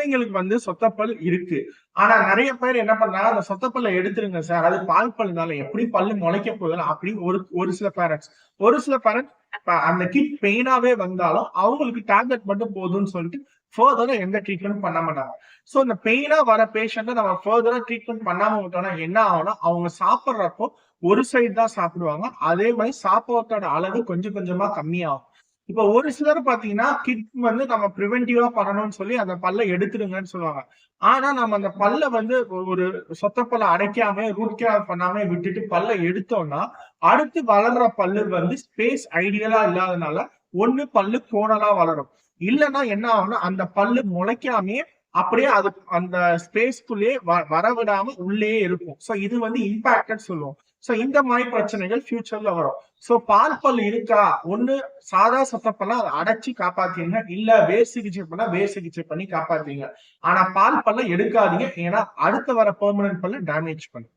குழந்தைங்களுக்கு வந்து சொத்தப்பல் இருக்கு. ஆனா நிறைய பேர் என்ன பண்றாங்க அந்த சொத்தப்பல்ல எடுத்துருங்க சார். அது பால் பல்லுனால எப்படி பல்லு முளைக்க போகுதுல அப்படின்னு ஒரு ஒரு சில பேரண்ட்ஸ் ஒரு சில பேரண்ட்ஸ் அந்த கிட் பெயினாவே வந்தாலும் அவங்களுக்கு டேப்லெட் மட்டும் போதும்னு சொல்லிட்டு ஃபர்தரா எந்த ட்ரீட்மெண்ட் பண்ண மாட்டாங்க. சோ இந்த பெயினா வர பேஷண்ட்டை நம்ம ஃபர்தரா ட்ரீட்மெண்ட் பண்ணாம விட்டோம்னா என்ன ஆகும்னா அவங்க சாப்பிடுறப்போ ஒரு சைடு தான் சாப்பிடுவாங்க. அதே மாதிரி சாப்பாட்டோட அளவு கொஞ்சம் கொஞ்சமா கம்மியாகும். இப்ப ஒரு சிலர் பாத்தீங்கன்னா கிட் வந்து நம்ம ப்ரிவென்டிவா பண்ணணும்னு சொல்லி அந்த பல்ல எடுத்துடுங்கன்னு சொல்லுவாங்க. ஆனா நம்ம அந்த பல்ல வந்து ஒரு சொத்த பல்ல அடைக்காம ரூட் கேர் பண்ணாம விட்டுட்டு பல்ல எடுத்தோம்னா அடுத்து வளர்ற பல்லு வந்து ஸ்பேஸ் ஐடியலா இல்லாதனால ஒண்ணு பல்லு கோணலா வளரும். இல்லைன்னா என்ன ஆகும்னா அந்த பல்லு முளைக்காமே அப்படியே அது அந்த ஸ்பேஸ்க்குள்ளேயே வர விடாம உள்ளே இருக்கும். சோ இது வந்து இம்பாக்டட் சொல்லுவோம். சோ இந்த மாதிரி பிரச்சனைகள் ஃபியூச்சர்ல வரும். சோ பால் பல் இருக்கா? ஒண்ணு சாதா சத்தப்பெல்லாம் அதை அடைச்சி காப்பாத்தீங்க இல்ல வேர் சிகிச்சை பண்ணா வேர் சிகிச்சை பண்ணி காப்பாத்தீங்க ஆனா பால் பல்ல எடுக்காதீங்க. ஏன்னா அடுத்து வர பெர்மனன்ட் பல்ல டேமேஜ் பண்ணும்.